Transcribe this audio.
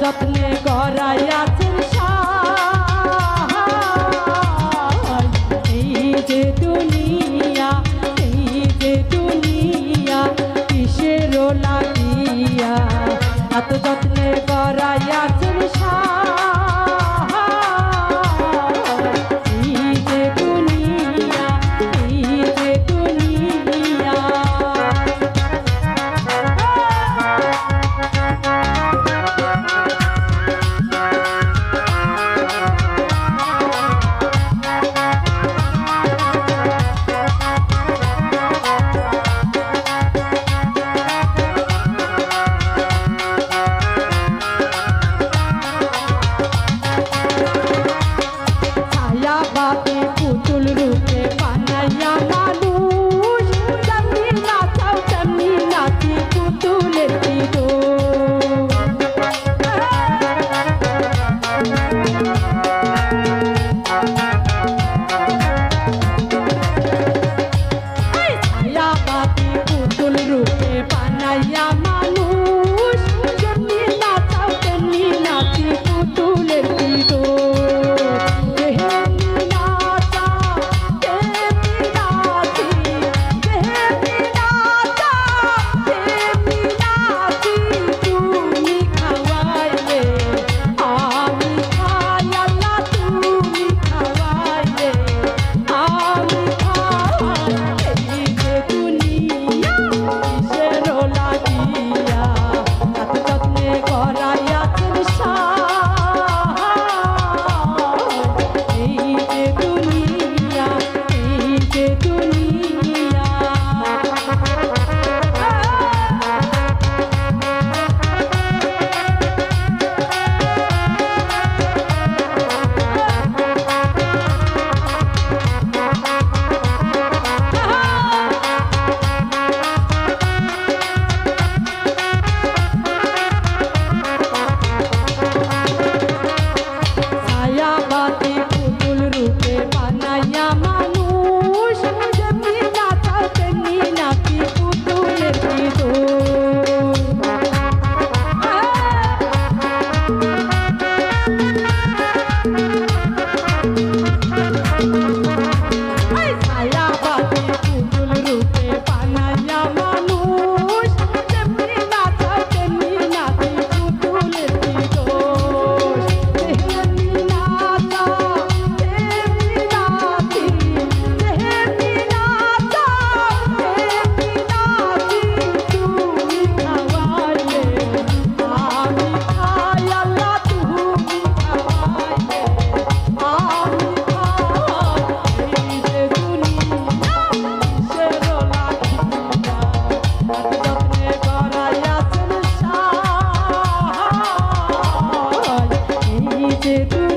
যত্নে করাই আছেন এই যে দুনিয়া, এই যে দুনিয়া কিসের লাগিয়া? এত যত্নে করাই আছেন mia to go.